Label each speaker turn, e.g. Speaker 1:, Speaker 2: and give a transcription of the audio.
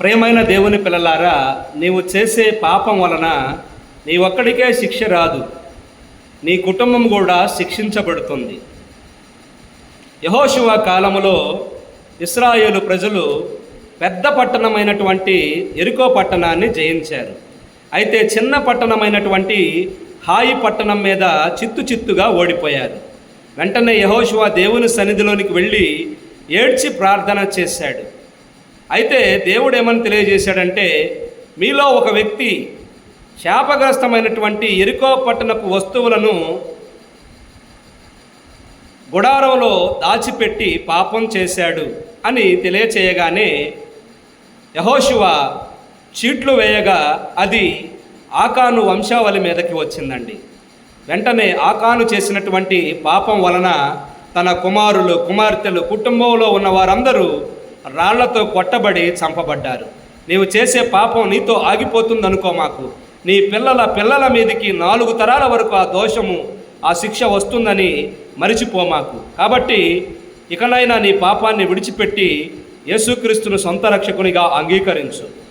Speaker 1: ప్రేమైన దేవుని పిల్లలారా నీవు చేసే పాపం వలన నీ ఒక్కడికే శిక్ష రాదు. నీ కుటుంబం కూడా శిక్షించబడుతుంది. యహోశివ కాలములో ఇస్రాయేలు ప్రజలు పెద్ద పట్టణమైనటువంటి ఎరుకో పట్టణాన్ని జయించారు. అయితే చిన్న పట్టణమైనటువంటి హాయి పట్టణం మీద చిత్తు చిత్తుగా ఓడిపోయారు. వెంటనే యహోశివ దేవుని సన్నిధిలోనికి వెళ్ళి ఏడ్చి ప్రార్థన చేశాడు. అయితే దేవుడు ఏమని తెలియజేశాడంటే మీలో ఒక వ్యక్తి శాపగ్రస్తమైనటువంటి ఎరుకో పట్టణపు వస్తువులను గుడారంలో దాచిపెట్టి పాపం చేశాడు అని తెలియచేయగానే యహోశివ చీట్లు వేయగా అది ఆకాను వంశావళి మీదకి వచ్చిందండి. వెంటనే ఆకాను చేసినటువంటి పాపం వలన తన కుమారులు కుమార్తెలు కుటుంబంలో ఉన్న వారందరూ రాళ్ళతో కొట్టబడి చంపబడ్డారు. నీవు చేసే పాపం నీతో ఆగిపోతుందనుకో మాకు. నీ పిల్లల పిల్లల మీదకి నాలుగు తరాల వరకు ఆ దోషము ఆ శిక్ష వస్తుందని మరిచిపోమాకు కాబట్టి ఇకనైనా నీ పాపాన్ని విడిచిపెట్టి యేసుక్రీస్తును సొంత రక్షకునిగా అంగీకరించు.